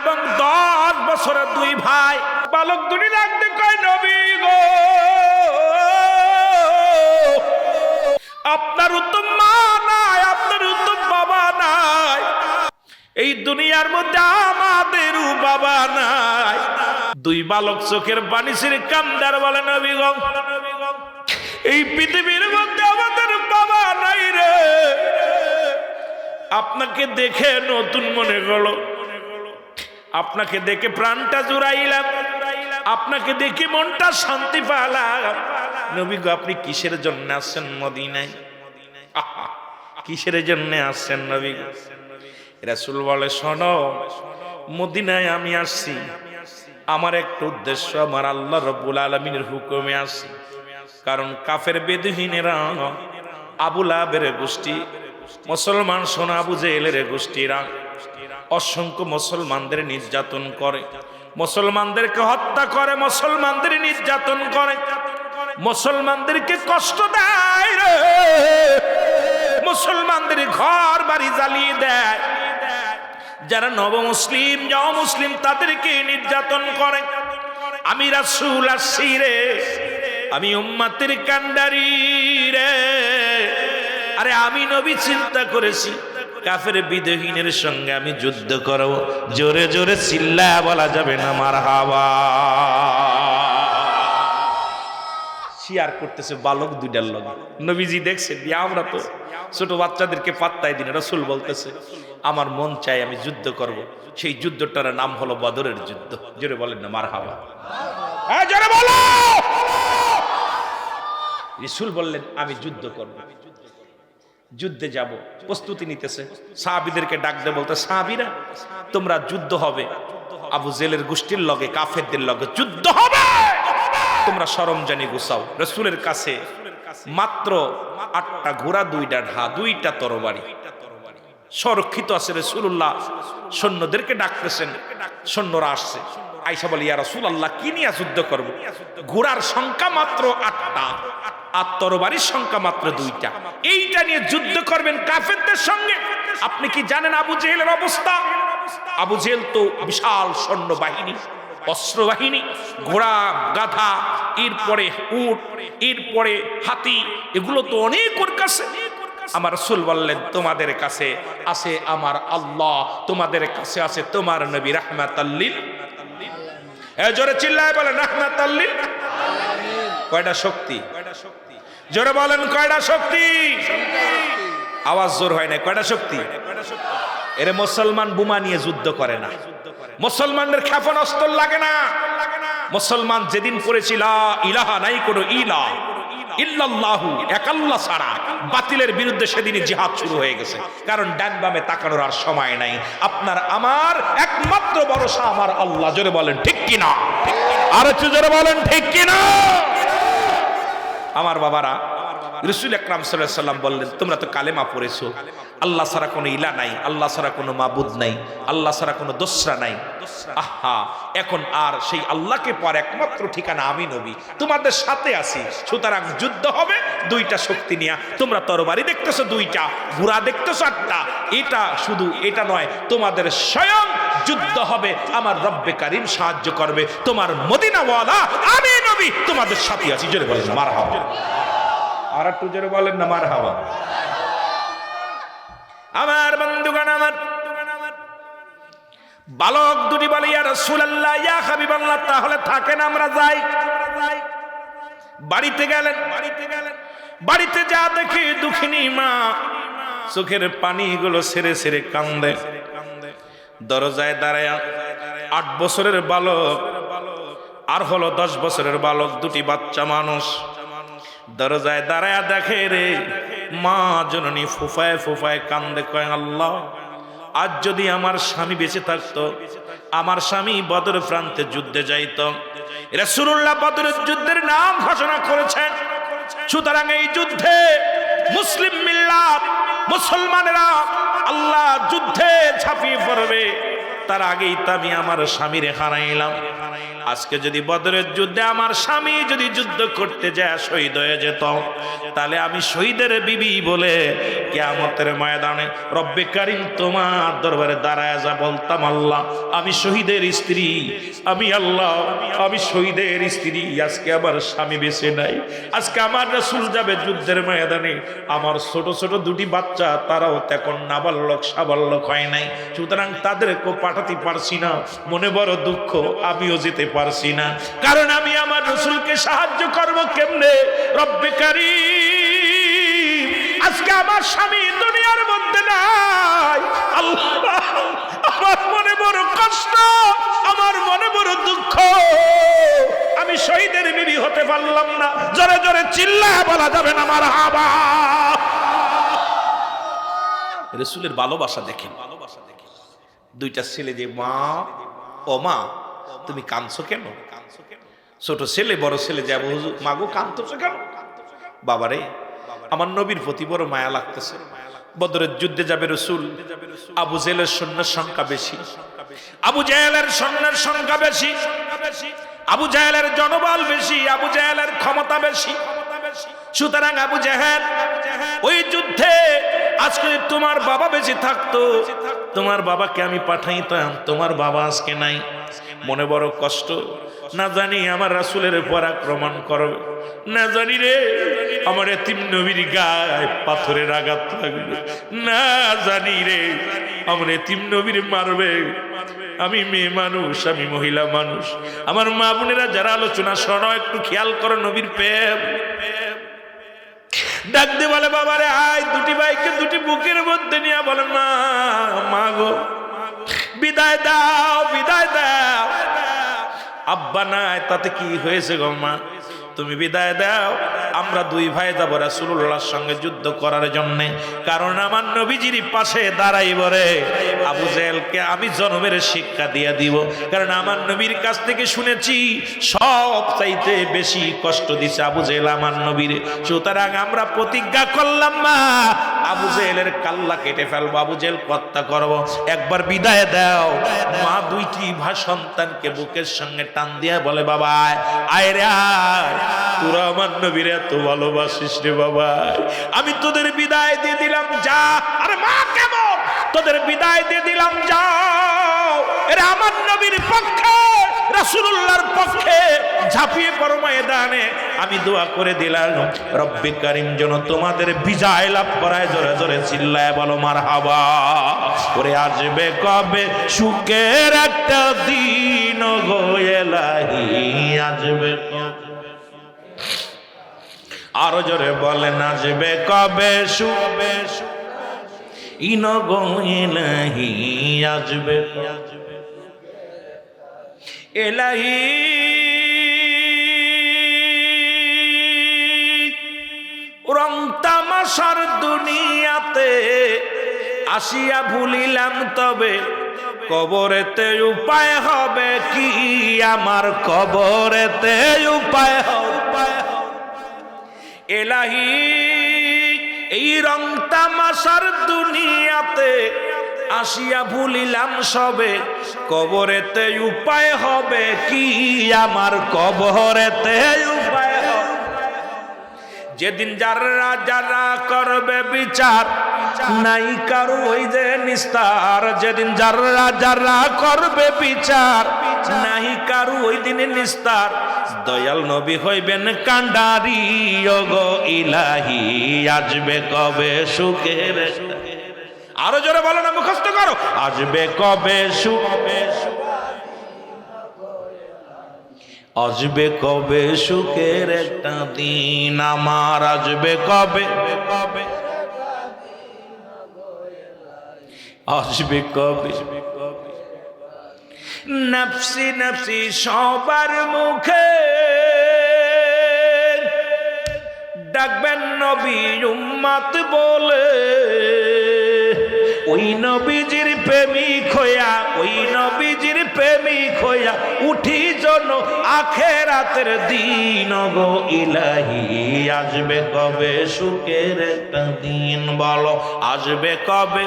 এবং দশ বছরের দুই ভাই। বালক দুটি লাগতে কয়, নবী গো, আপনার উত্তম মা নাই, আপনার উত্তম বাবা নাই। এই দুনিয়ার মধ্যে আমাদেরও বাবা নাই। দুই বালক চোখের বাণিসের কান্দার বলে নবীগম এই পৃথিবীর মধ্যে আমাদের বাবা নাই রে। আপনাকে দেখে নতুন মনে গেল আপনাকে দেখে প্রাণটা জুড়াইলাম। আপনাকে দেখে মনটা শান্তি পালাম। নবী গো, আপনি কিসের জন্য আসছেন মদিনায়? কিসের জন্য আসছেন নবী? রাসূল বলে, শোনো, মদিনায় আমি আসছি। আমার একটা উদ্দেশ্য, আমার আল্লাহ রব্বুল আলমিনের হুকুমে আসছি। কারণ কাফের বেদহীনেরা আবুল আবের গোষ্ঠী, মুসলমান সোনা আবু জেলের গোষ্ঠীরা অসংখ্য মুসলমানদের নির্যাতন করে। মুসলমানদেরকে হত্যা করে, মুসলমানদের নির্যাতন করে। মুসলমানদেরকে কষ্ট দেয় রে। মুসলমানদের ঘর বাড়ি জ্বালিয়ে দেয়। যারা নব মুসলিম তাদেরকে নির্যাতন করে। আমি রাসূল আসছি রে। আমি উম্মাতের কান্ডারি রে। আরে আমি নবী চিন্তা করেছি। কাফের বিদেহীনের সঙ্গে আমি যুদ্ধ করব। জোরে জোরে চিল্লা বলা যাবে না মার হাওয়া শিয়ার করতেছে বালক দুইটার লগে। নবীজি দেখছেন যে আমরা তো ছোট বাচ্চাদেরকে পাত্তায় দিন রসুল বলতেছে, আমার মন চাই আমি যুদ্ধ করব। সেই যুদ্ধটার নাম হলো বদরের যুদ্ধ। জোরে বলেন না মার হাওয়া হ্যাঁ জোরে বলো! রসুল বললেন, আমি যুদ্ধ করব। যুদ্ধে যাব, প্রস্তুতি নিতেছে। সাহাবিদেরকে ডাক দে বলতে সাহাবিরা, তোমরা যুদ্ধ হবে। আবু জেলের গোষ্ঠীর লগে, কাফেরদের লগে যুদ্ধ হবে। তোমরা সরমজানি গুছাও। রসুলের কাছে মাত্র আটটা ঘোড়া, দুইটা ঢা দুইটা তরবারি। সংরক্ষিত আছে রসুল্লাহ সৈন্যদেরকে ডাকতেছেন, সৈন্যরা আসছে। আইসা বলে, ইয়া রসুল আল্লাহ কি নিয়ে যুদ্ধ করব? ঘোড়ার সংখ্যা মাত্র আটটা। আর তরবারির সংখ্যা মাত্র দুইটা। এইটা নিয়ে যুদ্ধ করবেন কাফেরদের সঙ্গে। আপনি কি জানেন আবু জেহেলের অবস্থা? আবু জেহেল তো বিশাল সৈন্য বাহিনী অস্ত্র বাহিনী ঘোড়া, গাধা, এরপরে উট, এরপরে হাতি, এগুলো তো অনেক ওর কাছে। আমার রসুল বললেন, তোমাদের কাছে আছে আমার আল্লাহ, তোমাদের কাছে আছে তোমার নবী রাহমাত এ জোরে চিল্লায় বলেন রাহমাত কয়টা শক্তি? জোরে বলেন কয়টা শক্তি? আওয়াজ জোর হয় না কয়টা শক্তি? এরে মুসলমান বুমা নিয়ে যুদ্ধ করে না। মুসলমানদের ক্ষেপণ অস্ত্র লাগে না। মুসলমান যেদিন পড়েছিল ইলাহা নাই কোনো ইলা। ইল্লাল্লাহু একাল্লা ছাড়া। বাতিলের বিরুদ্ধে সেদিনই জিহাদ শুরু হয়ে গেছে। কারণ ডান বামে তাকানোর আর সময় নাই। আপনার আমার একমাত্র ভরসা, আমার আল্লাহ। জোরে বলেন, ঠিক কিনা? আর একটু জোরে বলেন, ঠিক কিনা? আমার বাবারা রসুল আকরাম সাল্লাহ সাল্লাম বললেন, তোমরা তো কালেমা পড়েছো। আল্লাহ ছাড়া কোনো ইলা নাই, আল্লাহ ছাড়া কোনো মাবুদ নাই, আল্লাহ ছাড়া কোনো দোসরা নাই। আহা, এখন আর সেই আল্লাহকে পর একমাত্র ঠিকানা আমি নবী। তোমাদের সাথে আছি, সুতরাং যুদ্ধ হবে, দুইটা শক্তি নিয়ে। তোমরা তরবারি দেখতেছো দুইটা, ঘোড়া দেখতেছো আটটা। এটা শুধু, এটা নয়, তোমাদের স্বয়ং যুদ্ধ হবে। আমার রব্বে কারিম সাহায্য করবে। তোমার মদিনাওয়ালা, আমি নবী। তোমাদের সাথে আছি। জোরে বলেন মার হাওয়া আর একটু জোরে বলেন না মার হাওয়া আমার বন্ধুগণ, আমার বালক দুটি বলে, ইয়া রাসূলুল্লাহ, ইয়া হাবিবাল্লাহ, তাহলে থাকেন আমরা যাই। বাড়িতে গেলেন বাড়িতে গেলেন। বাড়িতে যা দেখি দুঃখিনী মা, চোখের পানিগুলো সেরে সেরে কান্দে। দরজায় দাঁড়ায় আট বছরের বালক, আর হলো দশ বছরের বালক, দুটি বাচ্চা মানুষ। দরজায় দাঁড়ায় দেখে রে। মা জননী ফুফায় ফুফায় কান্দে কয়, আল্লাহ, আজ যদি আমার স্বামী বেঁচে থাকতো, আমার স্বামী বদর প্রান্তে যুদ্ধে যাইত। রাসূলুল্লাহ বদরের যুদ্ধের নাম ঘোষণা করেছেন। সুতরাং এই যুদ্ধে মুসলিম মিল্লাত, মুসলমানেরা আল্লাহ যুদ্ধে ঝাঁপিয়ে পড়বে। তার আগেই তো আমি আমার স্বামীরে হারাইলাম। আজকে যদি বদরের যুদ্ধে আমার স্বামী যদি যুদ্ধ করতে যায়, শহীদ হয়ে যেত, তাহলে আমি শহীদের বিবি বলে কেয়ামতের ময়দানে, রব্বে কারিম, তোমার দরবারে দাঁড়ায় যা বলতাম আল্লাহ। আমি শহীদের স্ত্রী, আমি আল্লাহ, আমি শহীদের স্ত্রী। আজকে আমার স্বামী বেঁচে নাই। আজকে আমার রাসূল যাবে যুদ্ধের ময়দানে। আমার ছোট ছোট দুটি বাচ্চা, তারাও তখন নাবালক, সাবালক হয় নাই। সুতরাং তাদেরকেও পাঠাতে পারছি না। মনে বড় দুঃখ, আমিও যেতে পারছি না। কারণ আমি আমার রসুলকে সাহায্য করব কেমনে? রব্বে কারিম, আজকে আমার স্বামী দুনিয়ার মধ্যে নাই। আমার মনে বড় কষ্ট, আমার মনে বড় দুঃখ। আমি শহীদের বিবি হতে পারলাম না। জোরে জোরে চিল্লা বলা যাবে না আমার হাবা। রসুলের ভালোবাসা দেখেন। ভালোবাসা দেখেন দুইটা ছেলে যে মা ও মা তুমি কাঁদছো কেন? ছোট ছেলে, বড় ছেলে যাব মাগো, কাঁদতেছো কেন? বাবারে, আমার নবীর প্রতি বড় মায়া লাগতেছে। বদরের যুদ্ধে যাবে রসুল, আবু জেলের সৈন্যের সংখ্যা বেশি। আবু জাহেলের সৈন্যের সংখ্যা বেশি। আবু জাহেলের জনবল বেশি, আবু জাহেলের ক্ষমতা বেশি। সুতরাং আবু জাহেল, ওই যুদ্ধে আজকে তোমার বাবা বেশি থাকতো। তোমার বাবাকে আমি পাঠাইতাম, তোমার বাবা আজকে নাই। মনে বড় কষ্ট। না জানি আমার রাসুলের পর আক্রমণ করবে না জানি রে, আমার এতিম নবীর গায়ে পাথরের আঘাত লাগবে। না জানি রে, আমার এতিম নবীর মারবে। আমি মেয়ে মানুষ, আমি মহিলা মানুষ। আমার মা বোনেরা যারা আলোচনা শোনো, একটু খেয়াল করো নবীর প্রেম। ডাক দিয়ে বলে, বাবারে, আয়, দুটি ভাইকে দুটি বুকের মধ্যে নিয়ে বলে, মা মা গো। বিদায় দাও বিদায় দাও। আব্বা নাই তাতে কি হয়েছে গো মা? তুমি বিদায় দাও। আমরা দুই ভাই যাব রাসুল্লাহর সঙ্গে যুদ্ধ করার জন্য। কারণ আমার নবীজির পাশে দাঁড়াই বলে আবু জেলকে আমি জন্মের শিক্ষা দিয়ে দিব। কারণ আমার নবীর কাছ থেকে শুনেছি, সব চাইতে বেশি কষ্ট দিছে আবু জেল আমার নবীর। সুতরাং আমরা প্রতিজ্ঞা করলাম, মা, আবু জেলের কাল্লা কেটে ফেলব, আবু জেল হত্যা করব। একবার বিদায় দাও। মা দুইটি ভা সন্তানকে বুকের সঙ্গে টান দিয়া বলে, বাবা আয় রে, আয়। তোরা আমার নবীর এত ভালোবাসিস রে বাবা। আমি তোদের বিদায় দিয়ে দিলাম, যা। আরে মা, কেমন? তোদের বিদায় দিয়ে দিলাম, যাও। এরা আমার নবীর পক্ষে, রাসূলুল্লাহর পক্ষে ঝাঁপিয়ে পড়ো ময়দানে। আমি দোয়া করে দিলাম, রব্বে কারিম যেন তোমাদের বিজয় লাভ করায়, জোরে জোরে চিল্লায় বলো মার হাবা করে আসবে কবে? সুখের একটা দিন গোয়েলাহি আসবে কবে? আরও জোরে বলে আসবে কবে শুবে ইন গোয়েলাহি আসবে এলাহি রং তামাশার দুনিয়াতে আসিয়া ভুলিলাম তবে কবরেতে উপায় হবে কি? আমার কবরেতে উপায় হবে এলাহি, এই রং তামাশার দুনিয়াতে আসিয়া ভুলিলাম সবে, কবরেতে উপায় হবে কি? আমার কবরেতে উপায় যেদিন যারা যারা করবে বিচার, নাই কারও ওই যে নিস্তার। যেদিন যারা যারা করবে বিচার নাই কারু ওই দিনে নিস্তার। দয়াল নবী হইবেন কান্ডারি গো ইলাহি, আসবে কবে সুখের? আরও জোরে বলো না, মুখস্থ করো। আসবে কবে সুখে? আসবে কবে সুখের একটা দিন আমার, আসবে কবে কবে? আসবে কবে? নফসি নফসি সবার মুখে। ডাকবেন নবী উম্মাত বলে, ওই নবীজির প্রেমিক হইয়া, ওই নবীজির প্রেমিক হইয়া উঠি জন আখেরাতের দিন গো ইলাহি। আসবে কবে সুখের একটা দিন বলো, আসবে কবে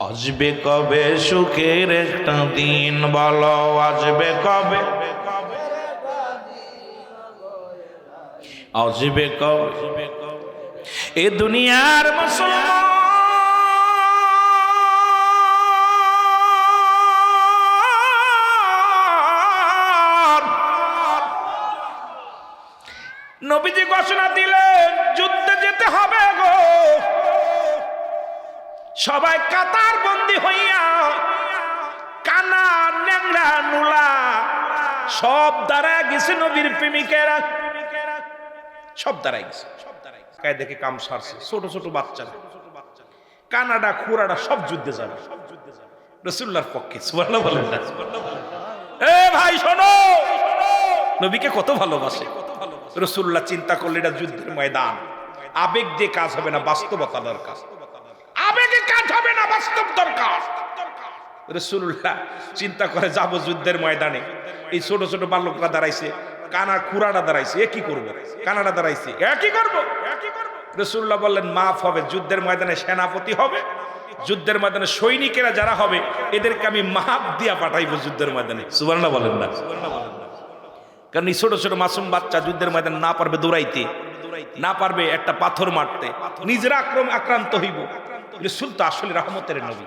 আসবে কবে সুখের একটা দিন? বলো, আসবে কবে? আসবে কবে? এ দুনিয়ার নবীজি ঘোষণা দিলেন, যুদ্ধে যেতে হবে গো। সবাই কাতার বন্দি হইয়া কানা, ন্যাংরা, নুলা সব দ্বারা গেছে নবীর প্রেমিকেরা। সব দ্বারাই গেছে। দেখে কাম সারছে। ছোট ছোট বাচ্চা কানাডা, খুরাডা সব যুদ্ধে যাবে। রসুল্লার পক্ষে সুবর্ণ বলেন ভাই, শোনো। নবীকে কত ভালোবাসে। রসুল্লাহ চিন্তা করলে এটা যুদ্ধের ময়দান। আবেগ দিয়ে কাজ হবে না, বাস্তবতা দরকার। আবেগে কাজ হবে না, বাস্তব দরকার। রসুল্লাহ চিন্তা করে যাব যুদ্ধের ময়দানে। এই ছোট ছোট বালকরা দাঁড়াইছে, কানা খুরাটা দাঁড়াইছে, এ কি করব? কানাডা দাঁড়াইছে, এ কি করব? রসুল্লাহ বললেন, মাফ হবে, যুদ্ধের ময়দানে সেনাপতি হবে। যুদ্ধের ময়দানে সৈনিকেরা যারা হবে, এদেরকে আমি মাপ দিয়া পাঠাইবো যুদ্ধের ময়দানে। সুবর্ণা বলেন না। কারণ এই ছোট ছোট মাসুম বাচ্চা যুদ্ধের ময়দানে না পারবে দৌড়াইতে, না পারবে একটা পাথর মারতে। নিজেরা আক্রম আক্রান্ত হইব। রসুল তো আসলে রহমতের নবী।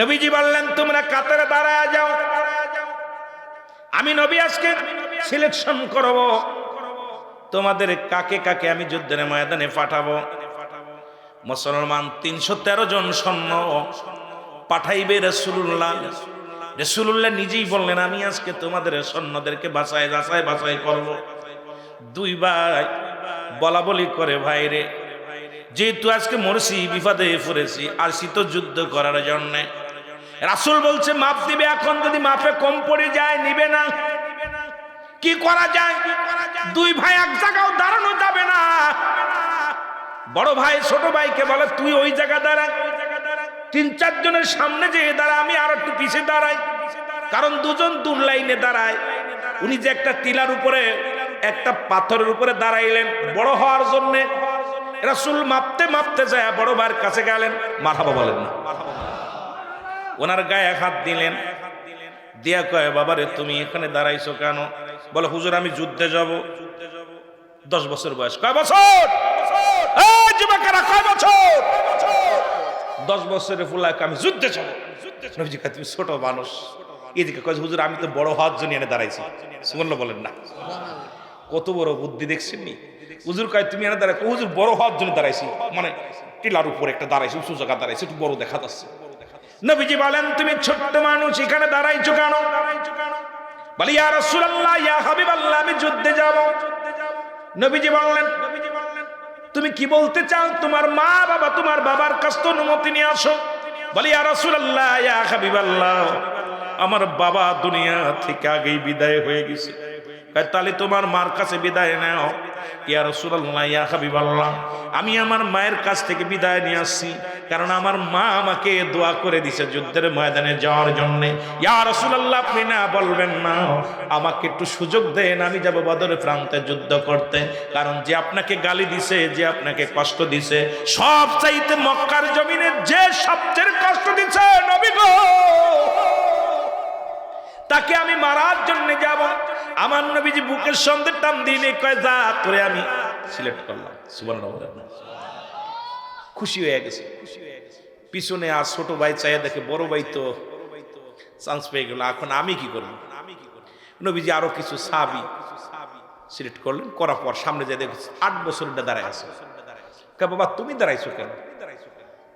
নবীজি বললেন, তোমরা কাতারে দাঁড়ায় যাও। আমি নবী আজকে সিলেকশন করব। তোমাদের কাকে কাকে আমি যুদ্ধের ময়দানে পাঠাবো? মুসলমান তিনশো তেরো জন সৈন্য পাঠাইবে রসুল্লাহ রসুল্লাহ নিজেই বললেন, আমি আজকে তোমাদের সৈন্যদেরকে বাসায় যাচাই বাছাই করব। দুই ভাই বলা বলি করে ভাই রে যেহেতু আজকে মরছি, বিপদে পড়েছি আসি তো যুদ্ধ করার জন্যে। রাসুল বলছে, মাপ দিবে এখন, যদি মাপে কম পড়ে যায়, নিবে না। কি করা যায়? দুই ভাই এক জায়গাও দাঁড়ানো যাবে না। বড় ভাই, ছোট ভাইকে বলে, তুই ওই জায়গা দাঁড়া। তিন চারজনের সামনে যে দাঁড়া, আমি আর একটু পিছিয়ে দাঁড়াই। কারণ দুজন দূর লাইনে দাঁড়ায়। উনি যে একটা টিলার উপরে, একটা পাথরের উপরে দাঁড়াইলেন, বড় হওয়ার জন্যে। রাসুল মাপতে মাপতে যায়, বড় ভাইয়ের কাছে গেলেন মাথাবা বলেন না। ওনার গায়ে হাত দিলেন, দিয়া কয়, বাবারে, তুমি এখানে দাঁড়াইছো কেন? বলে, হুজুর, আমি যুদ্ধে যাব। দশ বছর বয়স। কয় বছর? বছর? দশ বছরের ফুলাকে আমি যুদ্ধে যাব। নবীজি তুমি ছোট মানুষ। এদিকে কয়, হুজুর, আমি তো বড় হওয়ার জন্য এনে দাঁড়াইছি। সুমল্ল বলেন না। কত বড় বুদ্ধি দেখছেন নি? হুজুর কয়, তুমি এনে দাঁড়াই হুজুর, বড় হওয়ার জন্য দাঁড়াইছি। মানে টিলার উপর একটা দাঁড়াইছি, উঁচু জায়গা দাঁড়াইছি, একটু বড় দেখা যাচ্ছে। নবীজি বলেন, তুমি ছোট্ট মানুষ, এখানে দাঁড়াইছো কেন? বলি, ইয়া রাসূলুল্লাহ, ইয়া হাবিবাল্লাহ, আমি যুদ্ধে যাব। নবীজি বললেন, তুমি কি বলতে চাও? তোমার মা বাবা, তোমার বাবার কাছ থেকে অনুমতি নিয়ে আসো। বলি, ইয়া রাসূলুল্লাহ, ইয়া হাবিবাল্লাহ, আমার বাবা দুনিয়া থেকে আগেই বিদায় হয়ে গেছে। তাহলে তোমার মার কাছে বিদায় নাও। ইয়া রাসূলুল্লাহ, ইয়া হাবিবাল্লাহ, আমি আমার মায়ের কাছ থেকে বিদায় নিয়ে আসছি। কারণ আমার মা আমাকে দোয়া করে দিছে যুদ্ধের ময়দানে যাওয়ার জন্য। ইয়া রাসূলুল্লাহ, আপনি না বলবেন না, আমাকে একটু সুযোগ দেন, আমি যাব বদরের প্রান্তে যুদ্ধ করতে। কারণ যে আপনাকে গালি দিছে, যে আপনাকে কষ্ট দিছে সব চাইতে মক্কার জমিনে যে সবচেয়ে কষ্ট দিছে, নবী গো! তাকে আমি মারার জন্য যাব। আমার নবীজি বুকের সন্ধ্যে টান দিনে কয় তোরে আমি সিলেক্ট করলাম। সুবর্ণ খুশি হয়ে গেছে। পিছনে আর ছোট ভাই চাইয়া দেখে বড় ভাই তো চান্স পেয়ে গেল। এখন আমি কি করব? নবীজি আরও কিছু সাবি সিলেক্ট করলেন। করার পর সামনে যাই দেখো আট বছর দাঁড়ায় আছে। কে বাবা, তুমি দাঁড়াইছো কেন?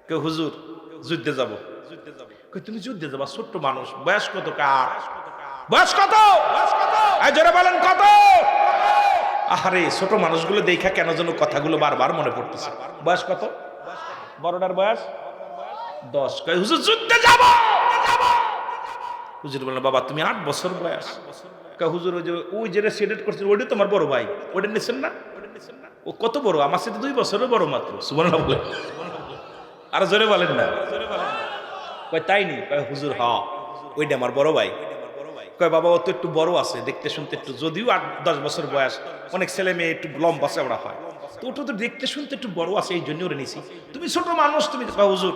কে হুজুর, যুদ্ধে যাব। কই তুমি যুদ্ধে যাবা, ছোট্ট মানুষ বয়স কত কার? বয়স কত? জোরে বলেন, কত? আরে ছোট মানুষগুলো দেখা কেন যেন কথাগুলো বারবার মনে পড়তেছে। বয়স কত? বড়টার বয়স? দশ। কয়, হুজুর, যুদ্ধে যাব! হুজুর বললেন বাবা, তুমি আট বছর বয়স। হুজুর, ওই যে, ওই যেটা সিলেক্ট করছেন ওইটা তোমার বড় ভাই। ওইটা নিচ্ছেন না? ও কত বড়? আমার সাথে দুই বছরের বড় মাত্র। সুবর্ণ বলে। আর জোরে বলেন না। কয়, তাই নি? কয়, হুজুর, হ। ওইটা আমার বড় ভাই। কয়, বাবা, ও তো একটু বড় আছে, দেখতে শুনতে একটু। যদিও আট, দশ বছর বয়স, অনেক ছেলে মেয়ে একটু লম্বা চেওড়া হয়। তো ওটা তো দেখতে শুনতে একটু বড় আছে, এই জন্য ওরে নিছি। তুমি ছোট মানুষ, তুমি হুজুর,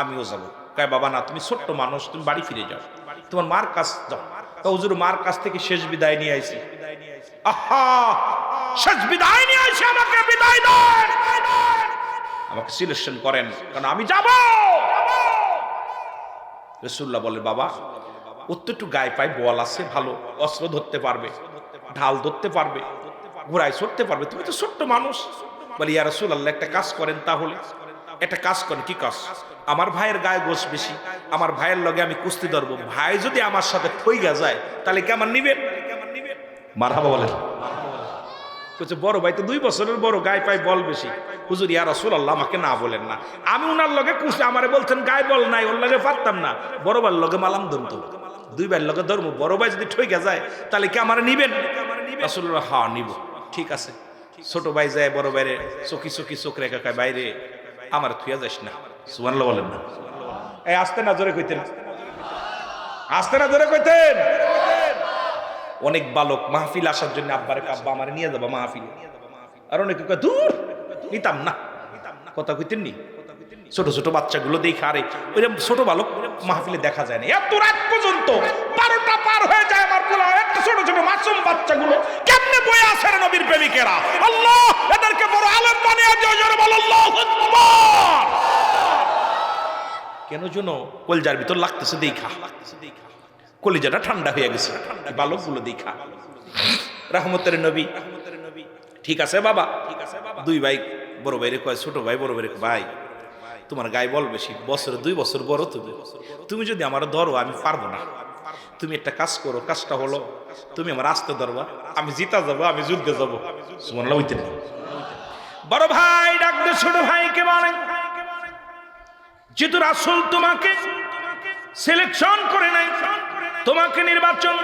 আমিও যাব। কয়, বাবা, না, তুমি ছোট্ট মানুষ, তুমি বাড়ি ফিরে যাও। তোমার মার কাছ যাও। হুজুর, মার কাছ থেকে শেষ বিদায় নিয়ে আইছি। আহা! শেষ বিদায় নিয়ে আইছি, আমাকে বিদায় দেন। আমাকে সিলেকশন করেন, কারণ আমি যাব। রসুল্লাহ বলে, বাবা একটু গায়ে পায় বল আছে, ভালো অস্ত্র ধরতে পারবে, ঢাল ধরতে পারবে, ঘোড়ায় ছড়তে পারবে। তুমি তো ছোট্ট মানুষ। বলে, ইয়া রসুল আল্লাহ একটা কাজ করেন তাহলে। একটা কাজ করেন, কি কাজ? আমার ভাইয়ের গায়ে গোস বেশি, আমার ভাইয়ের লগে আমি কুস্তি ধরবো। ভাই যদি আমার সাথে ঠইগা যায়, তাহলে কি আমার নিবেন? মারহাবা বলেন। বলছে বড় ভাই তো দুই বছরের বড়, গায়ে পায় বল বেশি। হুজুর, ইয়া রসুল আল্লাহ আমাকে না বলেন না। আমি ওনার লগে কুস্তি, আমারে বলছেন, গায়ে বল নাই, ওর লগে পারতাম না। বড় ভাইয়ের লগে মালাম ধরতো। দুই ভাইয়ের লগে ধর্ম, বড় ভাই যদি ঠইগা যায়, তাহলে কি আমার নিবেন? রসুল্লাহ হা নিব। ঠিক আছে। ছোট ভাই যায়, বড় বাইরে চকি চকি চোখ রেখা খায় বাইরে আমার থুয়া যাস না। সুমানলা বলেন না। এই, আসতে না জোরে কইতেন। আসতে না জোরে কইতেন। অনেক বালক মাহফিল আসার জন্য আব্বারে আব্বা, আমার নিয়ে যাব মাহফিল। আর অনেকে দূর, নিতাম না। কথা কইতেন নি ছোট ছোট বাচ্চাগুলো দেখে আরে ওইরকম ছোট বালক মাহফিলে দেখা যায় না। এত রাত পর্যন্ত বারোটা পার হয়ে যায় আমার পোলা এত ছোট ছোট মাসুম বাচ্চাগুলো। কেমনে বয়ে আসে রে নবীর প্রেমিকেরা? আল্লাহ এদেরকে বড় আলেম বানিয়ে দিও জোরে বল আল্লাহু কেন যেন কলজার ভিতর লাগতেছে দেখা। কলিজাটা ঠান্ডা হয়ে গেছে। বালকগুলো দেখা। রাহমতের নবী। ঠিক আছে বাবা ঠিক আছে বাবা? দুই ভাই বড় ভাইরে কয় ছোট ভাই বড় ভাইরে কয়, ভাই। তোমার গায়ে বল বেশি। বছরে দুই বছর বড় তুমি। তুমি যদি আমার ধরো, আমি পারব না। তুমি একটা কাজ করো, কাজটা হলো তুমি আমার আসতে ধরবা। আমি জিতা যাব, আমি যুদ্ধে যাব। সুমনলা বড় ভাই ডাকতে ছোট ভাইকে বলেন। যেহেতু তোমাকে সিলেকশন করে নাই, তোমাকে নির্বাচন,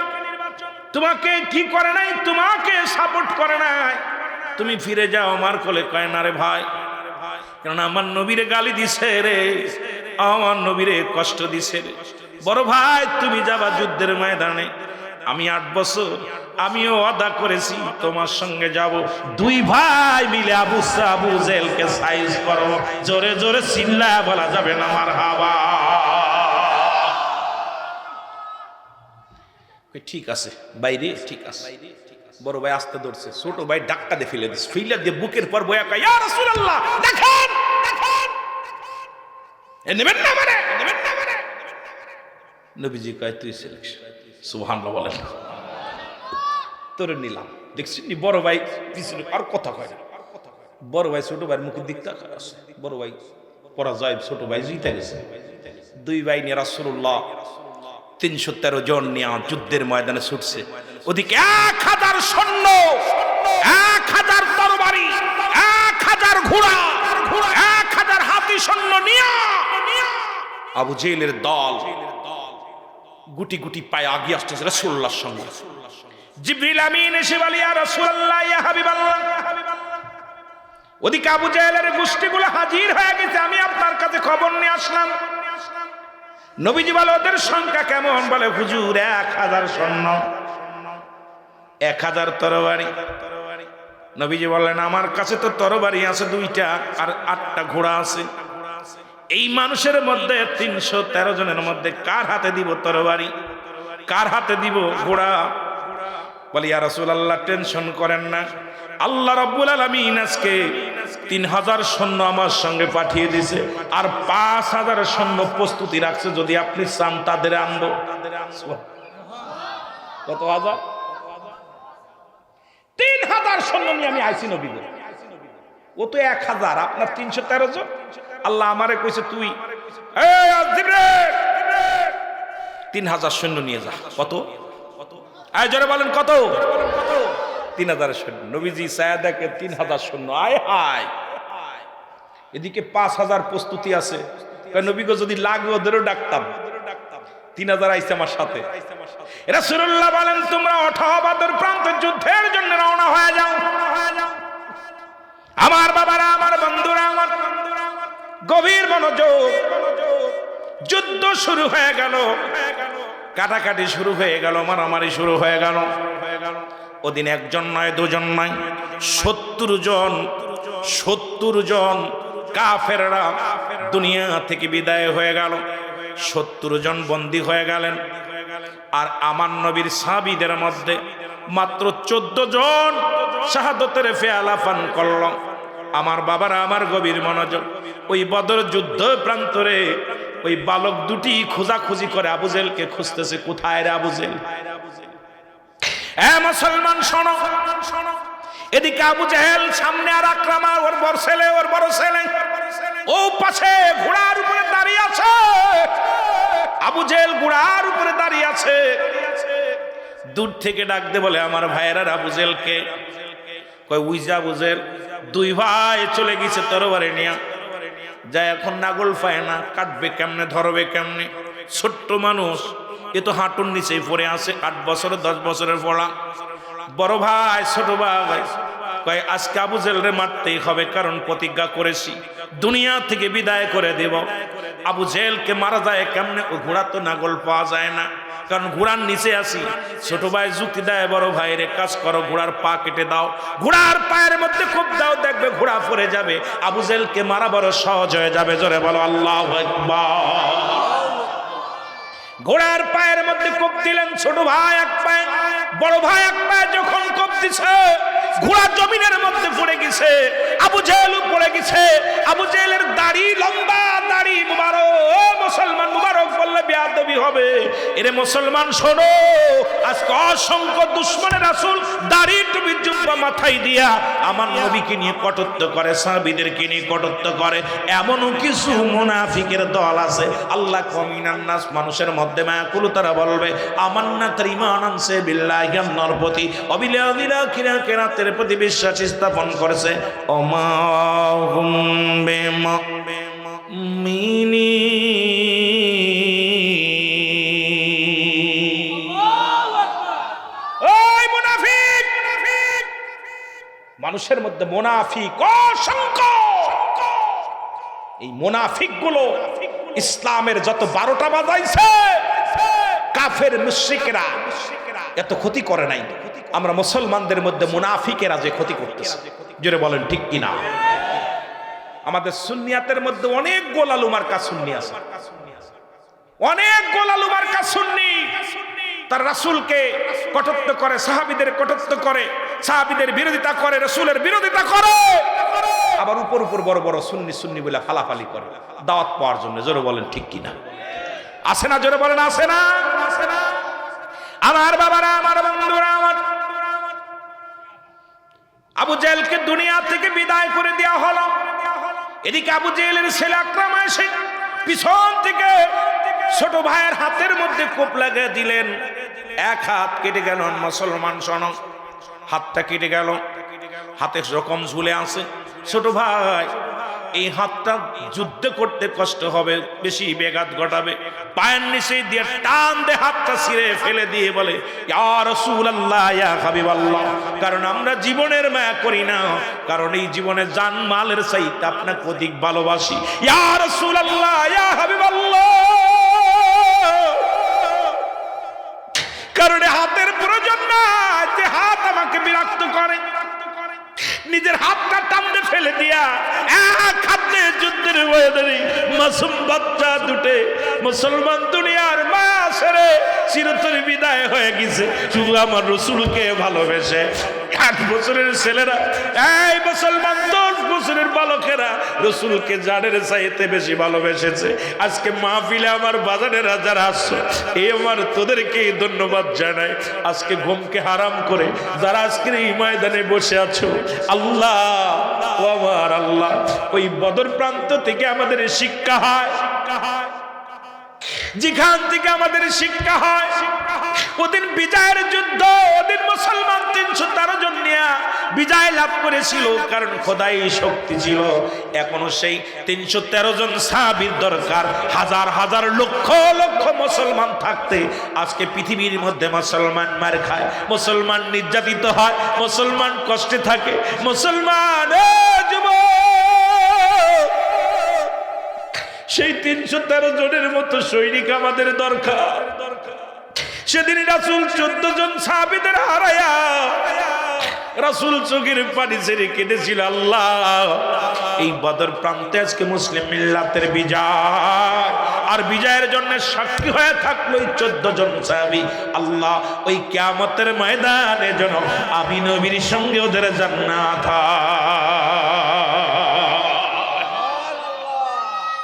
তোমাকে কি করে নাই, তোমাকে সাপোর্ট করে নাই। তুমি ফিরে যাও আমার কোলে কয়, না রে ভাই। কারণ আমার নবীরে গালি দিছে রে, আমার নবীরে কষ্ট দিছে রে। বড় ভাই, তুমি যাবা যুদ্ধের ময়দানে। আমি আট বছর, আমিও আদা করেছি তোমার সঙ্গে যাব। দুই ভাই মিলে আবু আবু জেলকে সাইজ করো। জোরে জোরে চিল্লা বলা যাবে না আমার হাওয়া ঠিক আছে, বাইরে, ঠিক আছে। বড় ভাই আসতে ধরছে, ছোট ভাই ডাক্কা দিয়ে ফেলে দিচ্ছে ফেলে দিয়ে বুকের পর বয়া কয় দেখেন কয়, তুই তোরে নিলাম। দেখছি বড় আর কথা কয় বড় ভাই মুখের ছোট ভাই দুই ভাই নিয়ে তিনশো তেরো জন নিয়ে যুদ্ধের ময়দানে ছুটছে। ওদিকে এক হাজার সৈন্য, এক হাজার তরবারি, এক হাজার ঘোড়া, এক হাজার হাতি সৈন্য নিয়া আবু জেলের দল গুটি গুটি পায়ে আগিয়ে আসতেছে রাসূলুল্লাহর সঙ্গে। জিবরিল আমিন এসে বলি, ইয়া রাসূলুল্লাহ, ইয়া হাবিবাল্লাহ। ওদিকে আবু জেলের গোষ্ঠীগুলো হাজির হয়ে গেছে, আমি আপনার কাছে খবর নিয়ে আসলাম। নবীজি বলে, ওদের সংখ্যা কেমন? বলে, হুজুর, এক হাজার সৈন্য। এক হাজার তরবারি। নবীজি বললেন, আমার কাছে তো তরবারি আছে দুইটা আর আটটা ঘোড়া আছে। এই মানুষের মধ্যে তিনশো তেরো জনের মধ্যে কার হাতে দিব তরবারি? কার হাতে দিব ঘোড়া? বলি আর রসুল আল্লাহ টেনশন করেন না। আল্লাহ রব্বুল আলমিন আজকে তিন হাজার সৈন্য আমার সঙ্গে পাঠিয়ে দিছে আর পাঁচ হাজার সৈন্য প্রস্তুতি রাখছে। যদি আপনি চান, তাদের আনব। কত হাজার? তিন হাজার সৈন্য নিয়ে আমি আইসি নবীদের। ও তো এক হাজার আপনার তিনশো তেরো জন। আল্লাহ আমারে কইছে, তুই তিন হাজার সৈন্য নিয়ে যা। কত? আয় বলেন, কত? তিন হাজার সৈন্য। নবীজি সায়াদাকে তিন হাজার সৈন্য। আয়, হায়! এদিকে পাঁচ হাজার প্রস্তুতি আছে। নবীকে যদি লাগবে ওদেরও ডাকতাম। তিন হাজার আইসে আমার সাথে। এরা সুরুল্লাহ বলেন, তোমরা অঠাবাদের প্রান্ত যুদ্ধের জন্য রওনা হয়ে যাও। আমার বাবারা, আমার বন্ধুরা, আমার গভীর মনোযোগ। যুদ্ধ শুরু হয়ে গেল। কাটাকাটি শুরু হয়ে গেল, মারামারি শুরু হয়ে গেল। ওদিন একজন নয়, দুজন নয়, সত্তর জন সত্তর জন কাফেররা দুনিয়া থেকে বিদায় হয়ে গেল। সত্তর জন বন্দী হয়ে গেলেন। আর আমার নবীর সাবিদের মধ্যে মাত্র চোদ্দ জন শাহাদতের ফেয়ালা পান করল। আমার বাবারা আমার গভীর মনোযোগ, ওই বদর যুদ্ধ প্রান্তরে ওই বালক দুটি খোঁজাখুঁজি করে আবুজেলকে খুঁজতেছে, কোথায় রে আবুজেল হ্যাঁ মুসলমান শোনো, এদিকে আবু জাহেল সামনে আর আক্রামা, ওর বড় ছেলে, ওর বড় ছেলে, ও পাশে ঘোড়ার উপরে দাঁড়িয়ে আছে। আবু জেল ঘোড়ার দূর থেকে ডাকতে বলে, আমার ভাইয়েরা আবু জেলকে। কয় উইজা বুঝেল দুই ভাই চলে গেছে তরবারে নিয়া। যা এখন নাগল পায় না, কাটবে কেমনে, ধরবে কেমনে? ছোট্ট মানুষ, এ তো হাঁটুর নিচেই পড়ে আছে, আট বছর, দশ বছরের পড়া। বড় ভাই, ছোট ভাই, কয়, আজকে আবু জেলরে মারতেই হবে, কারণ প্রতিজ্ঞা করেছি। দুনিয়া থেকে বিদায় করে দেব। আবু জেলকে মারা যায় কেমনে? ও ঘোড়া তো নাগল পাওয়া যায় না। কারণ ঘোড়ার নিচে আসি। ছোট ভাই যুক্তি দেয়, বড় ভাইয়ের কাজ করো, ঘোড়ার পা কেটে দাও। ঘোড়ার পায়ের মধ্যে খুব দাও, দেখবে ঘোড়া পড়ে যাবে। আবু জেলকে মারা বড় সহজ হয়ে যাবে, জোরে বলো, আল্লাহ ঘোড়ার পায়ের মধ্যে কোপ দিলেন ছোট ভাই এক পায়ে, বড় ভাই এক পায়ে যখন কোপ দিছে ঘোড়া জমিনের মধ্যে পড়ে গেছে, আবু জেল পড়ে গেছে, আবু জেলের দাড়ি লম্বা, দাড়ি মুবারক, মুসলমান মুবারক বললে বেয়াদবি হবে। এরে মুসলমান, শোনো, আজকে অসংখ্য দুশ্মনের আসল দাড়ি টুপি জুব্বা মাথায় দিয়া আমার নবীকে নিয়ে কটত্ব করে, সাহাবীদেরকে নিয়ে কটত্ব করে। এমনও কিছু মুনাফিকের দল আছে, আল্লাহ কমিনান নাস মানুষের মধ্যে মায়াকুল তারা বলবে আমান্না তার ইমান আনছে বিল্লাহি প্রতি অবিলা কিরা কেরাতের প্রতি বিশ্বাস স্থাপন করেছে। মিনি মানুষের মধ্যে মোনাফিক, অসংখ্য। এই মোনাফিকগুলো ইসলামের যত বারোটা বাজাইছে, কাফের মুশ্রিকেরা এত ক্ষতি করে নাই। আমরা মুসলমানদের মধ্যে মুনাফিকেরা যে ক্ষতি করতেছে। জোরে বলেন, ঠিক কিনা? আমাদের সুন্নিয়াতের মধ্যে অনেক গোলালুমার কাজ সুন্নি আছে। অনেক গোলালুমার কাজ সুন্নি। তার রাসূলকে কটত্ব করে, সাহাবিদের কটত্ব করে, সাহাবিদের বিরোধিতা করে, রাসূলের বিরোধিতা করে। আবার উপর উপর বড় বড় সুন্নি সুন্নি বলে ফালাফালি করে। দাওয়াত পাওয়ার জন্য, জোরে বলেন, ঠিক কিনা? আসে না, জোরে বলেন আসে না আসে না? আমার বাবারা, আমার বন্ধুরা, আমার আবু জেলকে দুনিয়া থেকে বিদায় করে দেওয়া হলো। এদিকে আবু জেলের ছেলে আক্রম এসে পিছন থেকে ছোট ভাইয়ের হাতের মধ্যে কোপ লাগিয়ে দিলেন। এক হাত কেটে গেল মুসলমান সন হাতটা কেটে গেল হাতে রকম ঝুলে আছে। ছোট ভাই এই হাতটা যুদ্ধ করতে কষ্ট হবে, বেশি বেগাত ঘটাবে। পায়ের নিচে দিয়ে টান দে হাতটা ছিঁড়ে ফেলে দিয়ে বলে কারণ আমরা জীবনের মায়া করি না, কারণ এই জীবনে জান মালের চাইতে আপনাকে অধিক ভালোবাসি। ইয়া রাসূলুল্লাহ, ইয়া হাবিবাল্লাহ। কারণ হাতের প্রয়োজন না যে হাত আমাকে বিরক্ত করে। নিজের হাতটা টামড়ে ফেলে দিয়া যুদ্ধের ময়দানে মাসুম বাচ্চা দুটে মুসলমান দুনিয়ার মা সেরে চিরতর বিদায় হয়ে গেছে। শুধু আমার রসুলকে ভালোবেসে। আট বছরের ছেলেরা, এই মুসলমান দশ বছরের বালকেরা রসুলকে জানের চাইতে বেশি ভালোবেসেছে। আজকে মাহফিলে আমার বাজারেরা যারা আসছো। এই আমার তোদেরকে ধন্যবাদ জানাই। আজকে ঘুমকে হারাম করে যারা আজকের এই ময়দানে বসে আছো, আল্লাহ ও আমার আল্লাহ, ওই বদর প্রান্ত থেকে আমাদের শিক্ষা শিক্ষা হয়। যেখান থেকে আমাদের শিক্ষা হয়, ওদিন বিজয়ের যুদ্ধ, ওদিন মুসলমান তিনশো তেরো জন নিয়ে বিজয় লাভ করেছিল, কারণ খোদাই শক্তি ছিল। এখনও সেই তিনশো তেরো জন সাহাবির দরকার। হাজার হাজার লক্ষ লক্ষ মুসলমান থাকতে। আজকে পৃথিবীর মধ্যে মুসলমান মার খায়, মুসলমান নির্যাতিত হয়, মুসলমান কষ্টে থাকে, মুসলমান সেই তিনশো তেরো জনের মতো সৈনিক আমাদের দরকার। সেদিন রাসুল চোদ্দ জন সাহাবিদের হারায়া রাসুল চোখের পানি ছেড়ে কেঁদেছিল আল্লাহ। এই বদর প্রান্তে আজকে মুসলিম মিল্লাতের বিজয়। আর বিজয়ের জন্য সাক্ষী হয়ে থাকল ওই চোদ্দ জন সাহাবি। আল্লাহ, ওই কিয়ামতের ময়দানে যেন আমি নবীর সঙ্গে ওদের জান্নাত।